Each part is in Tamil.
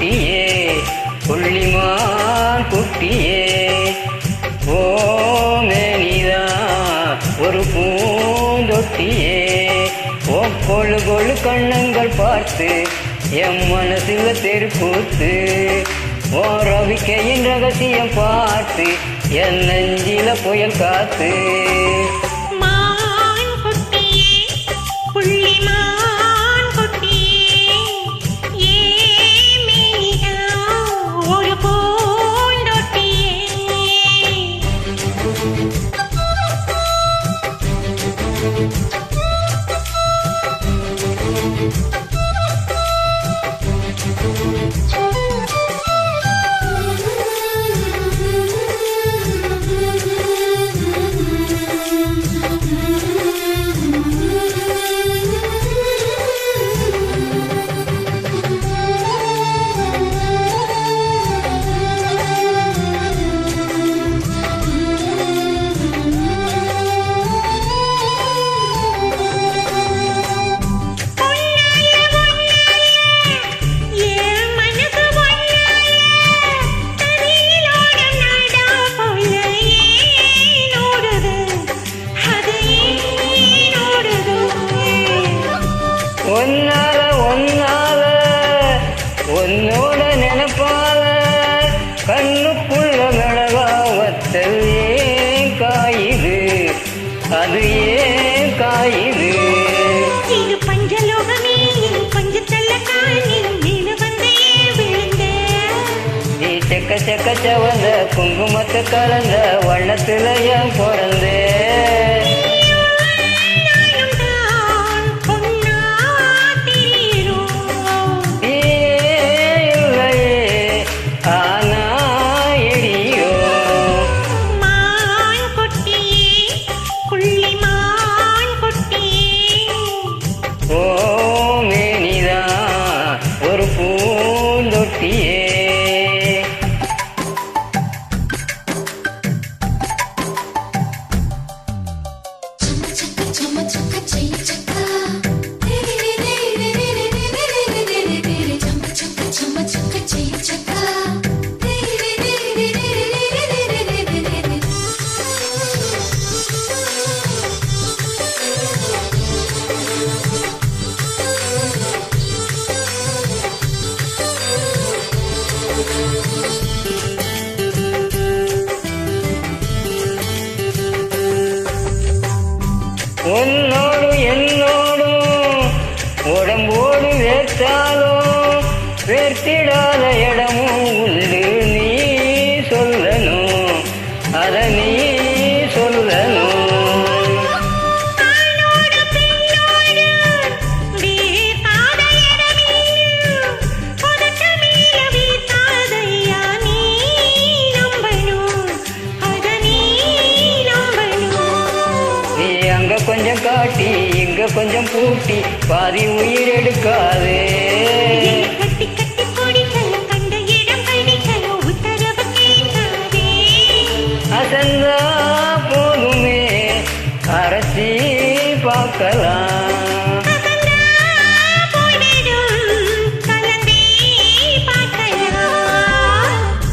குட்டியே கொள்ளிமான் குட்டியே. ஓமேனிதா ஒரு பூந்தொட்டியே. ஓ கொழு கொழு கண்ணங்கள் பார்த்து என் மனசுல தெருக்கூத்து. ஓ ரவிக்கையின் ரகசியம் பார்த்து என் நெஞ்சில புயல் காத்து. உன்னோட நினப்பால கண்ணுக்குள்ள நடகாவத்தல் ஏன் காயுது? அது ஏன் காயுது? செக்க செக்க செவந்த குங்குமத்து கலந்த வண்ணத்துல ஏன் உன்னோடு என்னோடும் உடம்போடு வேர்த்தாலும் வேர்த்திடாத இடம் கொஞ்சம் காட்டி இங்க கொஞ்சம் பூட்டி பாதி உயிர் எடுக்காது. அசந்தா போதுமே கரைச்சி பார்க்கலாம்.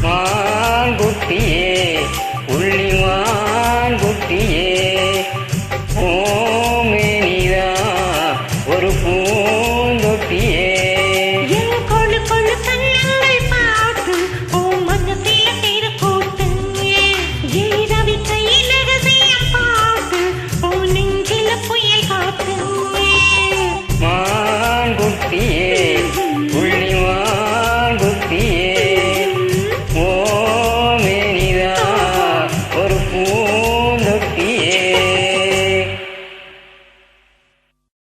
மான் குட்டியே உள்ளிமான் குட்டியே